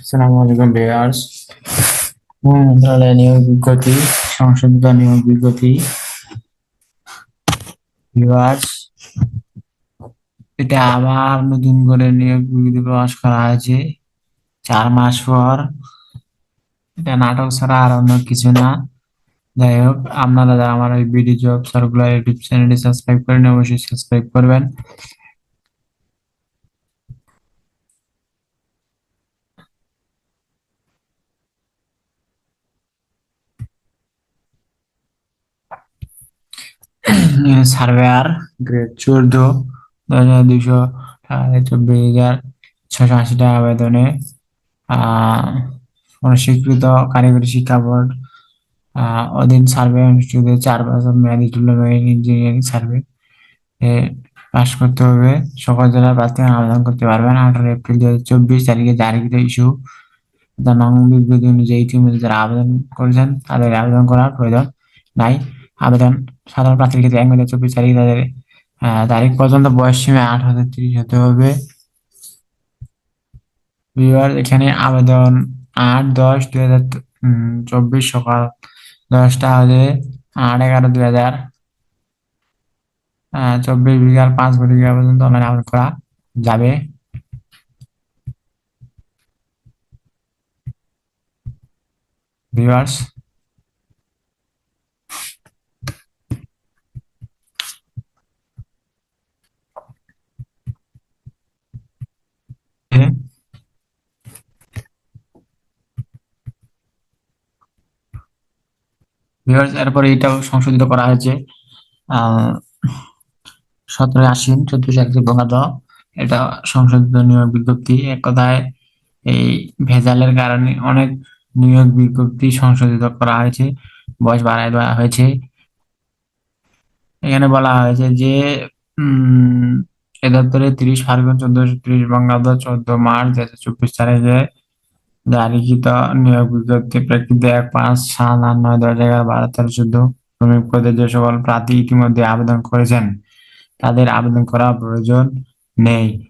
আসসালামু আলাইকুম, ভিউয়ার্স। মন্ত্রণালয় নিয়োগ বিজ্ঞপ্তি সংশোধিত নিয়োগ বিজ্ঞপ্তি। এটা আবার নতুন করে নিয়োগ বিজ্ঞপ্তি প্রকাশ করা হয়েছে। চার মাস পর এটা নাটক ছাড়া আর অন্য কিছু না। যাই হোক, আপনারা যারা আমার ওই বিডি জব সার্কুলার ইউটিউব চ্যানেলটি সাবস্ক্রাইব করেন অবশ্যই সাবস্ক্রাইব করবেন। সার্ভেয়ার গ্রেড চোদ্দ, দশ হাজার টাকা, চব্বিশ হাজার ছশো আশি টাকা বেতনে আহ স্বীকৃত কারিগরি শিক্ষা বোর্ড অধীন সার্ভে অনুষ্ঠিত চার বছর মেয়াদী ডিপ্লোমা ইঞ্জিনিয়ারিং সার্ভে পাস করতে হবে। সকল জেলার প্রার্থী আবেদন করতে পারবেন। আঠারো এপ্রিল দু হাজার চব্বিশ তারিখে জারিকৃত ইস্যু নং বিবৃতি অনুযায়ী ইতিমধ্যে যারা আবেদন করেছেন, তাদের আবেদন করার প্রয়োজন নাই। আবেদন। সাধারণ প্রার্থীর ক্ষেত্রে এক হাজার চব্বিশ তারিখ তাদের তারিখ পর্যন্ত বয়স সীমা আট হাজার তিরিশ হতে হবে। এখানে আবেদন আট দশ দুই হাজার চব্বিশ সকাল দশটা হতে আট এগারো দুই হাজার চব্বিশ বিঘার পাঁচ কোটি বিঘা পর্যন্ত অনলাইন আবেদন করা যাবে। ভিউয়ার্স ভিউয়ার্স এরপরে এটাও সংশোধিত করা হয়েছে, আহ, সতেরোই আশ্বিন চোদ্দশো একত্রিশ বঙ্গাব্দ। এটা সংশোধিত নিয়োগ বিজ্ঞপ্তি। এক কথায় এই ভেজালের কারণে অনেক নিয়োগ বিজ্ঞপ্তি সংশোধিত করা হয়েছে, বয়স বাড়ায় দেওয়া হয়েছে। এখানে বলা হয়েছে যে, উম, এ দপ্তরে তিরিশ ফাল্গুন চোদ্দশো ত্রিশ বঙ্গাব্দ, চোদ্দ মার্চ দু হাজার চব্বিশ তারিখে জারিকৃত নিয়োগ বিজ্ঞপ্তি প্রেক্ষিতে এক পাঁচ সাত আট নয় দশ এগারো বারো তেরো চোদ্দ শ্রমিক পদে যে সকল প্রার্থী ইতিমধ্যে আবেদন করেছেন, তাদের আবেদন করা প্রয়োজন নেই।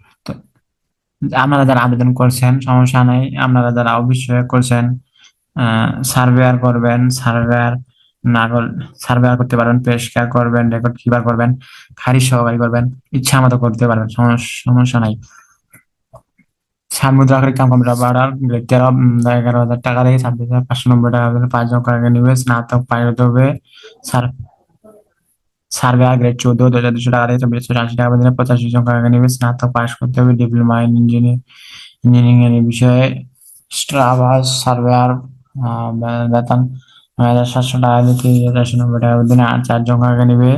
আপনারা যারা আবেদন করছেন, সমস্যা নেই। আপনারা যারা অবশ্যই করছেন সার্ভেয়ার করবেন, সার্ভেয়ার না সার্ভেয়ার করতে পারবেন পরিষ্কার করবেন, রেকর্ড কিপার করবেন, খারিজ সহকারী করবেন, ইচ্ছা মতো করতে পারবেন, সমস- সমস্যা নাই। সামুদ্র আকারে কাম কম্পিউটার পাউডার গ্রেড তেরো এগারো হাজার টাকা থেকে ছাব্বিশ হাজার পাঁচশো নব্বই টাকা পর্যন্ত পাঁচ জন করে নিবে, স্নাতক পাই হতে হবে, সার সার্ভেয়ার গ্রেড চোদ্দ দু হাজার দুশো টাকা থেকে চব্বিশশো আশি টাকা পর্যন্ত পঁচাশি জন করে নিবে, স্নাতক পাস করতে হবে, ডিপ্লোমা ইন ইঞ্জিনিয়ারিং ইঞ্জিনিয়ারিং এর বিষয়ে স্ট্রাভাস সার্ভেয়ার বেতন নয় হাজার সাতশো টাকা থেকে তিরিশ হাজার চারশো নব্বই টাকা পর্যন্ত আর চারজন করে নিবে,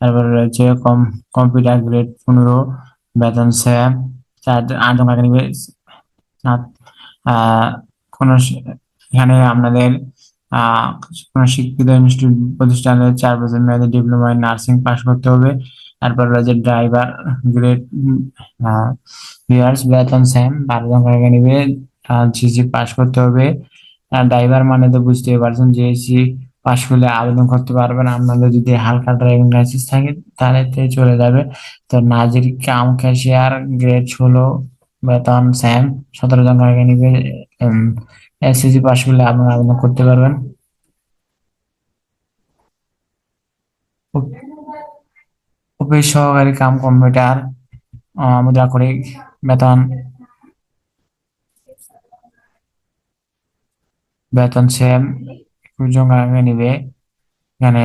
তারপরে রয়েছে কম, কম্পিউটার গ্রেড পনেরো, বেতন স্যাম করে নিবে কোন এখানে আপনাদের কোন শিক্ষিত ইনস্টিটিউট প্রতিষ্ঠানে চার বছর মেয়াদী ডিপ্লোমা ইন নার্সিং পাস করতে হবে। তারপর রয়েছে ড্রাইভার গ্রেড ইয়ার্স বেতন সেম বারো জন করে নিবে জিসি পাস করতে হবে। ড্রাইভার মানে তো বুঝতেই পারছেন জিএসসি পাস করলে আবেদন করতে পারবেন। আপনাদের যদি হালকা ড্রাইভিং লাইসেন্স থাকে, তাহলে চলে যাবে। তো নাজির কাম ক্যাশিয়ার গ্রেড ষোলো, বেতন সেম সতেরো জন নিবে এসএসসি পাস করলে আপনারা আবেদন করতে পারবেন। অফিস সহকারী কাম কম্পিউটার মুদ্রা করে বেতন বেতন সেম সূর্যগ্রামে নিবে এখানে